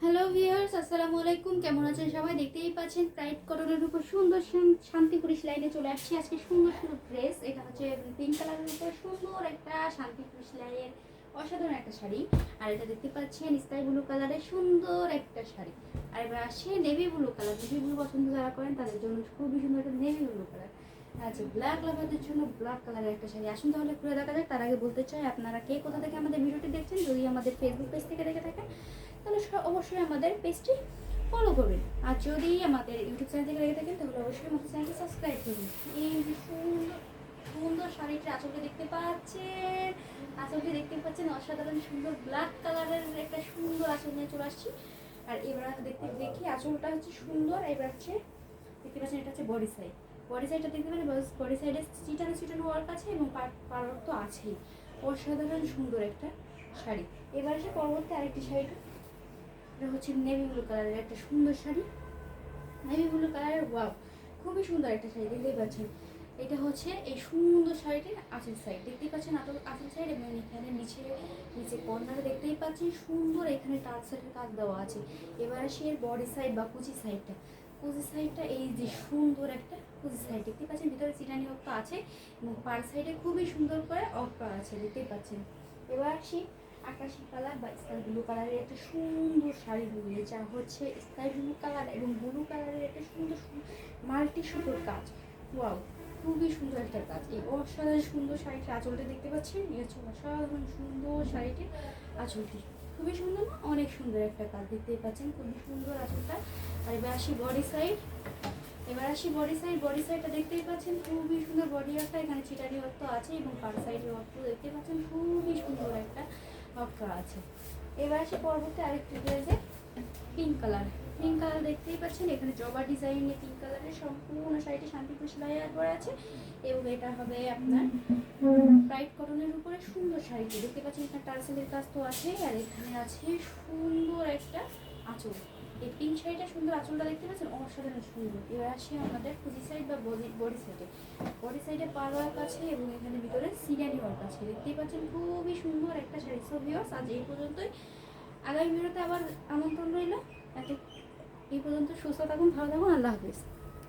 Hello viewers আসসালামু আলাইকুম। কেমন আছেন সবাই? দেখতেই পাচ্ছেন প্রাইড কটনের উপর সুন্দর শান- শান্তিপুরি সেলাইনে চলে আসছি। আজকে সুন্দর সুন্দর ড্রেস এটা হচ্ছে পিঙ্ক কালারের উপর সুন্দর একটা শান্তিপুরি লাইনের অসাধারণ একটা শাড়ি। আর এটা দেখতে পাচ্ছেন স্কাই ব্লু কালারের সুন্দর একটা শাড়ি। আর এবার আসছে navy blue colour navy blue পছন্দ যারা করেন, তাদের জন্য খুবই সুন্দর একটা নেভি ব্লু কালার আচ্ছা ব্ল্যাক লাভারদের জন্য ব্ল্যাক কালারের একটা শাড়ি। আসুন তাহলে ঘুরে দেখা যাক। তার আগে বলতে চাই, আপনারা কে কোথা থেকে আমাদের ভিডিওটি দেখছেন, যদি আমাদের ফেসবুক পেজ থেকে দেখে থাকেন তাহলে অবশ্যই আমাদের পেজটি ফলো করবেন। আর যদি আমাদের ইউটিউব চ্যানেল থেকে দেখে থাকেন, তাহলে অবশ্যই আমাদের চ্যানেলটি সাবস্ক্রাইব করুন এই যে সুন্দর সুন্দর শাড়িটির আঁচলকে দেখতে পাচ্ছেন। আঁচলকে দেখতে পাচ্ছেন, অসাধারণ সুন্দর ব্ল্যাক কালারের একটা সুন্দর আঁচল নিয়ে চলে আসছি। আর এবার দেখতে, দেখি আঁচলটা হচ্ছে সুন্দর, এবার হচ্ছে দেখতে পাচ্ছেন, এটা হচ্ছে বডি সাইড বডি সাইডটা দেখতে পাচ্ছেন বডি সাইডে চিটানো চিটানো ওয়ার্ক আছে এবং পাড়ার তো আছেই। অসাধারণ সুন্দর একটা শাড়ি। এবার এসে পরবর্তী আরেকটি শাড়িটা। এটা হচ্ছে নেভি ব্লু কালারের একটা সুন্দর শাড়ি। নেভি ব্লু কালারের ওয়াও খুবই সুন্দর একটা শাড়ি, দেখতেই পাচ্ছেন। এটা হচ্ছে এই সুন্দর শাড়িটির আঁচল সাইড দেখতেই পাচ্ছেন আঁচল আঁচল সাইড এবং এখানে নিচে নিচে কর্নারে দেখতেই পাচ্ছেন সুন্দর এখানে টাচ সাইডের কাজ দেওয়া আছে। এবার আসি এর বডি সাইড বা কুচি সাইডটা কুচি সাইডটা এই যে সুন্দর একটা কুচি সাইড দেখতে পাচ্ছেন ভিতরে চিটানি অক্ট আছে এবং পার সাইডে খুবই সুন্দর করে অক্ট আছে, দেখতেই পাচ্ছেন। এবার আসি আকাশি কালার বা স্কাই ব্লু কালারের একটা সুন্দর শাড়ি দিয়ে যা হচ্ছে স্কাই ব্লু কালার এবং ব্লু কালারের একটা সুন্দর মাল্টি সুন্দর কাজ। ওয়াও, খুবই সুন্দর একটা কাজ। এই অসাধারণ সুন্দর শাড়িটির আঁচলটা দেখতে পাচ্ছেন? এই হচ্ছে অসাধারণ সুন্দর শাড়িটির আঁচলটি। খুবই সুন্দর না? অনেক সুন্দর একটা কাজ দেখতেই পাচ্ছেন, খুবই সুন্দর আঁচলটা। আর এবার আসি বডি সাইড। এবার আসি বডি সাইড। বডি সাইডটা দেখতেই পাচ্ছেন, খুবই সুন্দর বডি একটা এখানে চিটারি অর্থ আছে এবং পার সাইডের অর্থ দেখতে পাচ্ছেন, খুবই সুন্দর একটা অর্থ আছে। এবার সে পরবর্তী আরেকটি রয়েছে পিঙ্ক কালার পিঙ্ক কালার দেখতেই পাচ্ছেন, এখানে জবা ডিজাইনে পিঙ্ক কালারের সম্পূর্ণ শাড়িটি শান্তিপুর সেলাই করা আছে এবং এটা হবে আপনার ব্রাইট কটনের উপরে সুন্দর শাড়িটি। দেখতে পাচ্ছেন, এখানে টার্সেলের কাজ তো আছে আর এখানে আছে সুন্দর একটা শাড়িটা সুন্দর আঁচলটা দেখতে পাচ্ছেন অসাধারণ সুন্দর। এবার আসে আমাদের কুচি সাইড বা বডি বডি সাইডে বডি সাইডে পার্লার কাছে এবং এখানে ভিতরে সিরিয়ানি ওয়ার্ক কাছে। দেখতেই পাচ্ছেন খুবই সুন্দর একটা শাড়ি। সব ভিওর্স আজ এই পর্যন্তই। আগামী ভিডিওতে আবার আমন্ত্রণ রইল। এত এই পর্যন্ত সুস্থ থাকুন, ভালো থাকুন, আল্লাহ হাফিজ।